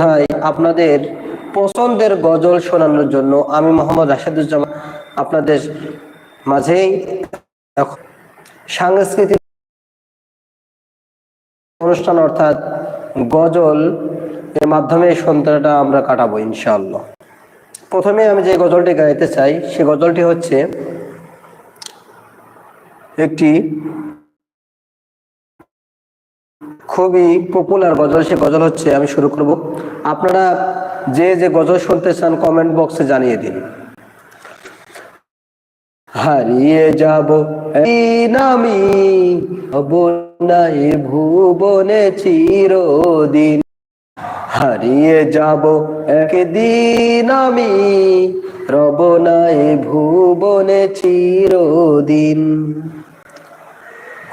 ভাই, আপনাদের পছন্দের গজল শোনানোর জন্য আমি মোহাম্মদ রাশেদুজ্জামান আপনাদের মাঝেই সাংস্কৃতিক অনুষ্ঠান অর্থাৎ গজল এর মাধ্যমে সন্ধ্যাটা আমরা কাটাবো, ইনশাআল্লাহ। প্রথমে আমি যে গজলটি গাইতে চাই, সে গজলটি হচ্ছে একটি খুবই পপুলার গজল, সে গজল হচ্ছে আমি শুরু করব। আপনারা যে যে গজল শুনতে চান কমেন্ট বক্সে জানিয়ে দিন। হারিয়ে যাব একদিন আমি হব না ভুবনে চিরদিন। হারিয়ে যাব একদিন আমি রব না এ ভুবনে চিরদিন।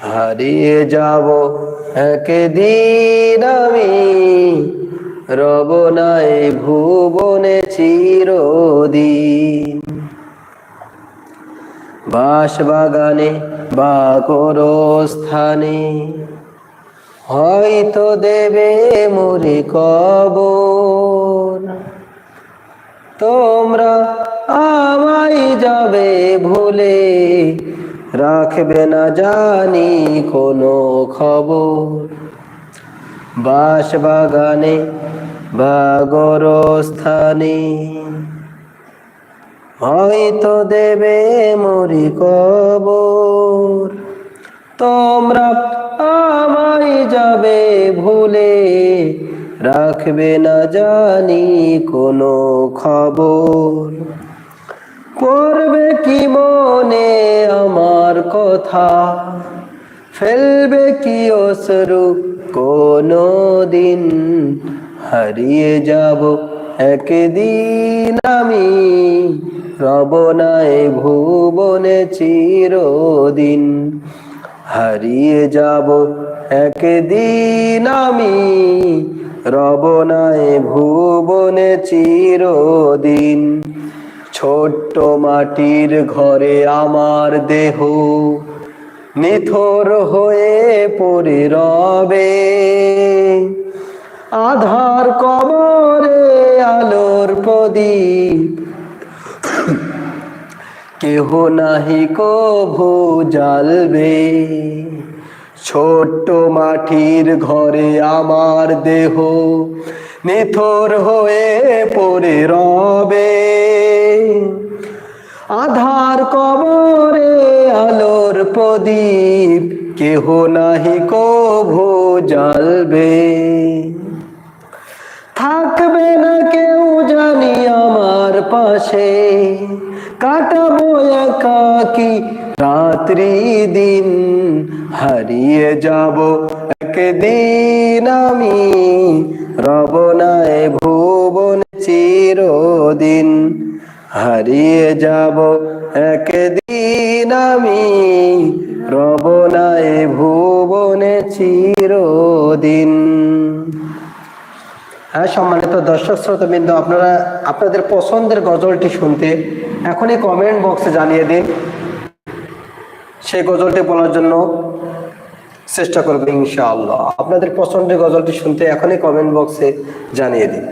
হারিয়ে যাব একদিন আমি। রব নাই ভুবনে চিরদিন। বাস বাগানে বা কোনো স্থানে হয়তো দেবে মুড়ি কবর। তোমরা আমায় যাবে ভুলে রাখবে না জানি কোনো খবর। বাস বাগানে বা স্থানে হয়তো দেবে মরি কবর। তোমরা আমায় যাবে ভুলে রাখবে না জানি কোনো খবর। পড়বে কি মনে আমার কথা? ফেলবে কি অসরু কোনো দিন হারিয়ে যাব একদিন আমি রব নাই ভুবনে চিরদিন। হারিয়ে যাব একদিন আমি রব নাই ভুবনে চিরদিন। ছোট্ট মাটির ঘরে আমার দেহ। নিথর হয়ে পড়ে রবে। আধার কবরে আলোর প্রদীপ। কেহ নাহি কভু জ্বালবে। ছোট্ট মাটির ঘরে আমার দেহ নিথর হয়ে পড়ে রবে। আধার কবরে আলোর প্রদীপ, কেহ নাহি কভু জ্বালবে। থাকবে না কেউ জানি আমার পাশে, কাটাবো একাকি রাত্রি দিন হারিয়ে যাব একদিন আমি রব নাই ভুবন চিরদিন হারিয়ে যাব একদিন আমি রব নাই ভুবনে চিরদিন। হ্যাঁ সম্মানিত দর্শক শ্রোতাবৃন্দ, আপনারা আপনাদের পছন্দের গজলটি শুনতে এখনই কমেন্ট বক্সে জানিয়ে দিন। সেই গজলটি বলার জন্য চেষ্টা করবে ইনশাআল্লাহ। আপনাদের পছন্দের গজলটি শুনতে এখনই কমেন্ট বক্সে জানিয়ে দিন।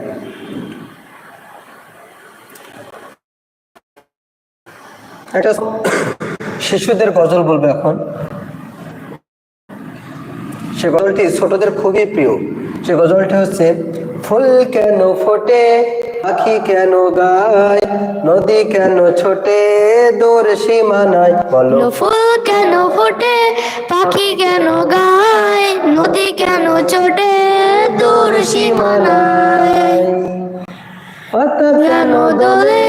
একটা শিশুদের গজল বলব এখন। সে গজলটি ছোটদের খুবই প্রিয়। সে গজলটি হচ্ছে ফুল কেন ফোটে পাখি কেন গায় নদী কেন ছোটে দূর সীমানায় বলো। ফুল কেন ফোটে পাখি কেন গায় নদী কেন ছোটে দূর সীমানায়? পাতা কেন দোলে